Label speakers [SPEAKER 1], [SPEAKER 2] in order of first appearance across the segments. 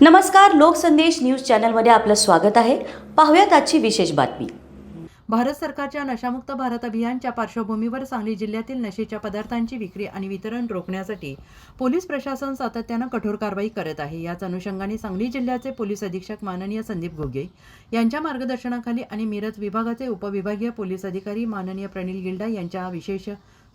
[SPEAKER 1] नमस्कार लोकसंदेश न्यूज चॅनलमध्ये आपलं स्वागत आहे. पाहूयात आजची विशेष बातमी.
[SPEAKER 2] भारत सरकारच्या नशामुक्त भारत अभियानच्या पार्श्वभूमीवर सांगली जिल्ह्यातील नशेच्या पदार्थांची विक्री आणि वितरण रोखण्यासाठी पोलीस प्रशासन सातत्यानं कठोर कारवाई करत आहे. याच अनुषंगाने सांगली जिल्ह्याचे पोलीस अधीक्षक माननीय संदीप घोगे यांच्या मार्गदर्शनाखाली आणि मिरज विभागाचे उपविभागीय पोलीस अधिकारी माननीय प्रणिल गिल्डा यांच्या विशेष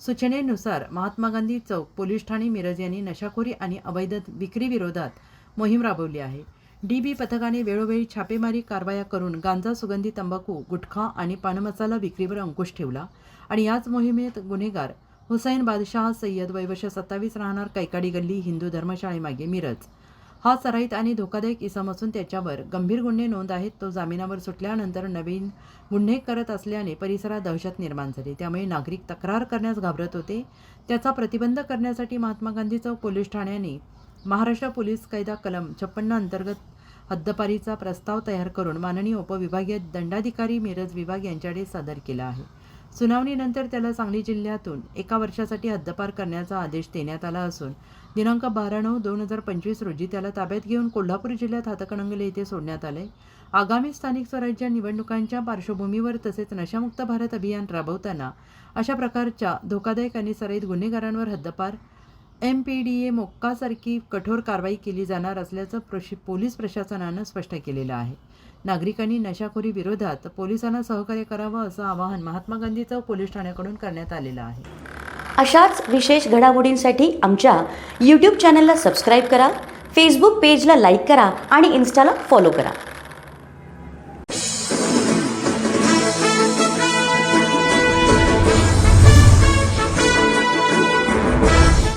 [SPEAKER 2] सूचनेनुसार महात्मा गांधी चौक पोलीस ठाणे मिरज यांनी नशाखोरी आणि अवैध विक्री विरोधात मोहीम राबवली आहे. डी बी पथकाने वेळोवेळी छापेमारी कारवाया करून गांजा सुगंधी तंबाखू गुटखा आणि पानमसाला विक्रीवर अंकुश ठेवला आणि याच मोहिमेत गुन्हेगार हुसैन बादशाह सय्यद वैवर्ष सत्तावीस राहणार कैकाडी गल्ली हिंदू धर्मशाळेमागे मिरज. हा सराईत आणि धोकादायक इसम असून त्याच्यावर गंभीर गुन्हे नोंद आहेत. तो जामिनावर सुटल्यानंतर नवीन गुन्हे करत असल्याने परिसरात दहशत निर्माण झाली. त्यामुळे नागरिक तक्रार करण्यास घाबरत होते. त्याचा प्रतिबंध करण्यासाठी महात्मा गांधी चौक पोलीस ठाण्याने महाराष्ट्र पोलीस कायदा कलम छप्पन्न अंतर्गत हद्दपारीचा प्रस्ताव तयार करून माननीय उपविभागीय दंडाधिकारी मिरज विभाग यांच्याकडे सादर केला आहे. सुनावणीनंतर त्याला सांगली जिल्ह्यातून एका वर्षासाठी हद्दपार करण्याचा आदेश देण्यात आला असून दिनांक बारा नऊ दोन हजार पंचवीस रोजी त्याला ताब्यात घेऊन कोल्हापूर जिल्ह्यात हातकणंगले येथे सोडण्यात आले. आगामी स्थानिक स्वराज्य निवडणुकांच्या पार्श्वभूमीवर तसेच नशामुक्त भारत अभियान राबवताना अशा प्रकारच्या धोकादायक आणि सराईत गुन्हेगारांवर हद्दपार एम पी डी ए मोक्कासारखी कठोर कारवाई केली जाणार असल्याचं प्रशि पोलीस प्रशासनानं स्पष्ट केलेलं आहे. नागरिकांनी नशाखोरी विरोधात पोलिसांना सहकार्य करावं असं आवाहन महात्मा गांधी चौक पोलीस ठाण्याकडून करण्यात आलेलं आहे.
[SPEAKER 1] अशाच विशेष घडामोडींसाठी आमच्या यूट्यूब चॅनलला सबस्क्राईब करा फेसबुक पेजला लाईक करा आणि इन्स्टाला फॉलो करा.